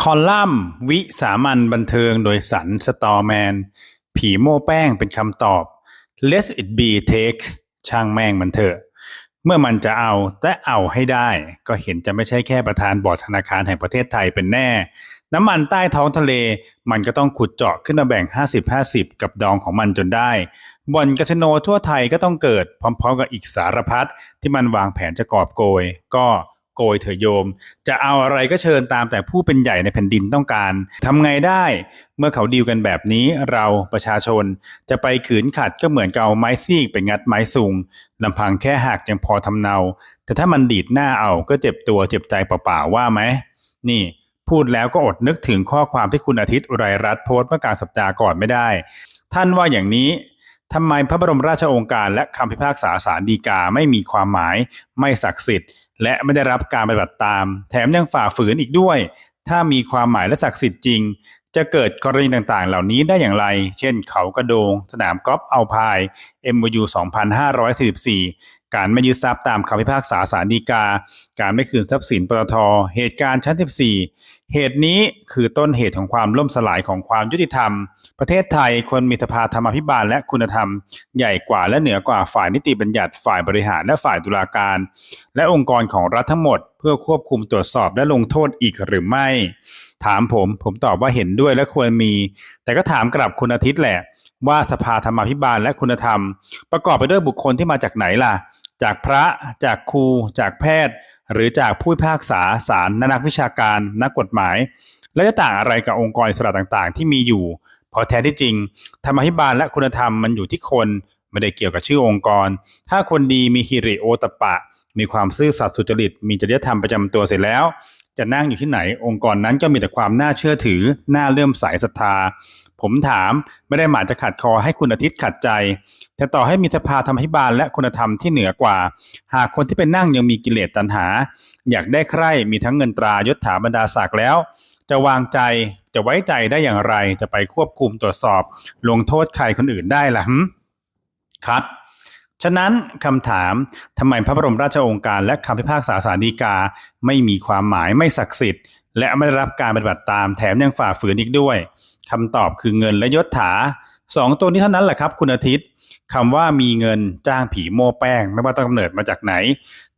คอลัมน์วิสามัญบันเทิงโดยสันสตอแมน ผีโม่แป้งเป็นคำตอบ let it be take ช่างแม่งมันเถอะ เมื่อมันจะเอาแต่เอาให้ได้ ก็เห็นจะไม่ใช่แค่ประธานบอร์ดธนาคารแห่งประเทศไทยเป็นแน่ น้ำมันใต้ท้องทะเล มันก็ต้องขุดเจาะขึ้นมาแบ่ง 50-50 กับดองของมันจนได้บ่อนคาสิโนทั่วไทยก็ต้องเกิดพร้อมๆกับอีกสารพัดที่มันวางแผนจะกอบโกย ก็ โกยเถอโยม จะเอาอะไรก็เชิญตามแต่ผู้เป็นใหญ่ในแผ่นดินต้องการทำไงได้ เมื่อเขาดีลกันแบบนี้เราประชาชน จะไปขืนขัดก็เหมือนกับเอาไม้ซีกไปงัดไม้สุงลำพังแค่หักยังพอทำเนา แต่ถ้ามันดีดหน้าเอาก็เจ็บตัวเจ็บใจเปล่าๆว่าไหมนี่พูดแล้วก็อดนึกถึงข้อความที่คุณอาทิตย์อุไรรัตน์โพสต์เมื่อกลางสัปดาห์ก่อนไม่ได้ ท่านว่าอย่างนี้ทำไมพระบรมราชโองการและคำพิพากษาศาลฎีกาไม่มีความหมายไม่ศักดิ์สิทธิ์ และไม่ได้รับการปฏิบัติตาม แถมยังฝ่าฝืนอีกด้วย ถ้ามีความหมายและศักดิ์สิทธิ์จริง จะเกิดกรณีต่างๆ เหล่านี้ได้อย่างไร เช่น เขากระโดง สนามกอล์ฟเอาพาย MOU 2544 การไม่ยึดทรัพย์ตามคำพิพากษาศาลฎีกา การไม่คืนทรัพย์สินปตท เหตุการณ์ชั้น 14 เหตุนี้คือต้นเหตุของความล่มสลายของความยุติธรรม ประเทศไทยควรมีสภาธรรมาภิบาลและคุณธรรม ใหญ่กว่าและเหนือกว่าฝ่ายนิติบัญญัติฝ่ายบริหารและฝ่ายตุลาการ และองค์กรของรัฐทั้งหมด เพื่อควบคุมตรวจสอบและลงโทษอีกหรือไม่ ถามผม ผมตอบว่าเห็นด้วยและควรมี แต่ก็ถามกลับคุณอาทิตย์แหละว่าสภาธรรมาภิบาลและคุณธรรมประกอบไปด้วยบุคคลที่มาจากไหนล่ะ จากพระจากครู จากแพทย์ หรือจากผู้พิพากษาศาลนักวิชาการ นักกฎหมาย และจะต่างอะไรกับองค์กรอิสระต่างๆ ที่มีอยู่เพราะแท้ที่จริงธรรมาภิบาลและคุณธรรมมันอยู่ที่คนไม่ได้เกี่ยวกับชื่อองค์กร ถ้าคนดีมีฮิริโอตปปะมีความซื่อสัตย์สุจริต มีจริยธรรมประจำตัวเสร็จแล้ว จะนั่งอยู่ที่ไหน องค์กรนั้นก็มีแต่ความน่าเชื่อถือ น่าเลื่อมใสศรัทธา ผมถามไม่ได้หมายจะขัดคอให้คุณอาทิตย์ขัดใจ แต่ต่อให้มีสภาธรรมพิบาลและคุณธรรมที่เหนือกว่า หากคนที่เป็นนั่งยังมีกิเลสตัณหา อยากได้ใครมีทั้งเงินตรายศถาบรรดาศักดิ์แล้ว จะวางใจจะไว้ใจได้อย่างไร จะไปควบคุมตรวจสอบ ลงโทษใครคนอื่นได้ล่ะครับฉะนั้นคำถามทำไมพระบรมราชโองการและคำพิพากษาศาลฎีกาไม่มีความหมายไม่ศักดิ์สิทธิ์ และไม่ได้รับการปฏิบัติตามแถมยังฝ่าฝืนอีกด้วย คำตอบคือเงินและยศถาสองตัวนี้เท่านั้นแหละครับ คุณอาทิตย์คำว่ามีเงินจ้างผีโม่แป้ง ไม่ว่าต้นกำเนิดมาจากไหน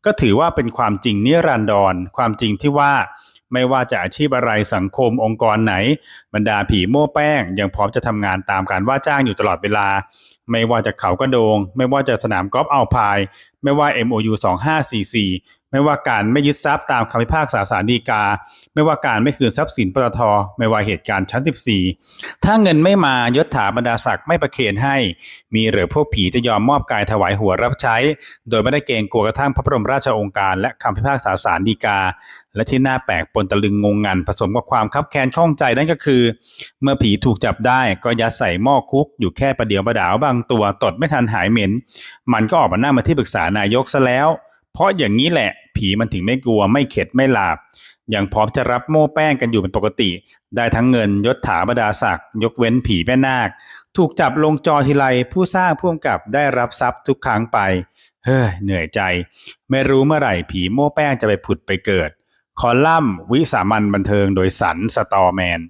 ก็ถือว่าเป็นความจริงนิรันดรความจริงที่ว่าไม่ว่าจะอาชีพอะไรสังคมองค์กรไหน บรรดาผีโม่แป้ง ยังพร้อมจะทำงานตามการว่าจ้างอยู่ตลอดเวลา ไม่ว่าจะเขากระโดง ไม่ว่าจะสนามกอล์ฟเอาพาย ไม่ว่า MOU 2544 ไม่ว่าการไม่ยึดทรัพย์ตามคำพิพากษาศาลฎีกา ไม่ว่าการไม่คืนทรัพย์สินปตทไม่ว่าเหตุการณ์ชั้น 14 ถ้าเงินไม่มายศถาบรรดาศักดิ์ไม่ประเคนให้ มีหรือพวกผีจะยอมมอบกายถวายหัวรับใช้ โดยไม่ได้เกรงกลัวกระทั่งพระบรมราชองค์การ และคำพิพากษาศาลฎีกา และที่น่าแปลกปนตะลึงงงงันผสมกับความคับแค้นข้องใจนั่นก็คือ เมื่อผีถูกจับได้ก็ยัดใส่หม้อคุกอยู่แค่ประเดียวประดาวบางตัวตดไม่ทันหายเหม็น มันก็ออกมาหนั่งมาที่ปรึกษานายกซะแล้ว เพราะอย่างนี้แหละผีมันถึงไม่กลัวไม่เข็ดไม่หลาบยังพร้อมจะรับโม่แป้งกันอยู่เป็นปกติ ได้ทั้งเงินยศถาบรรดาศักดิ์ยกเว้นผีแม่นาค ถูกจับลงจอทีไรผู้สร้างผู้กำกับได้รับทรัพย์ทุกครั้งไป เฮ้ยเหนื่อยใจ ไม่รู้เมื่อไหร่ผีโม่แป้งจะไปผุดไปเกิด คอลัมน์วิสามันบันเทิงโดยสันสตอแมน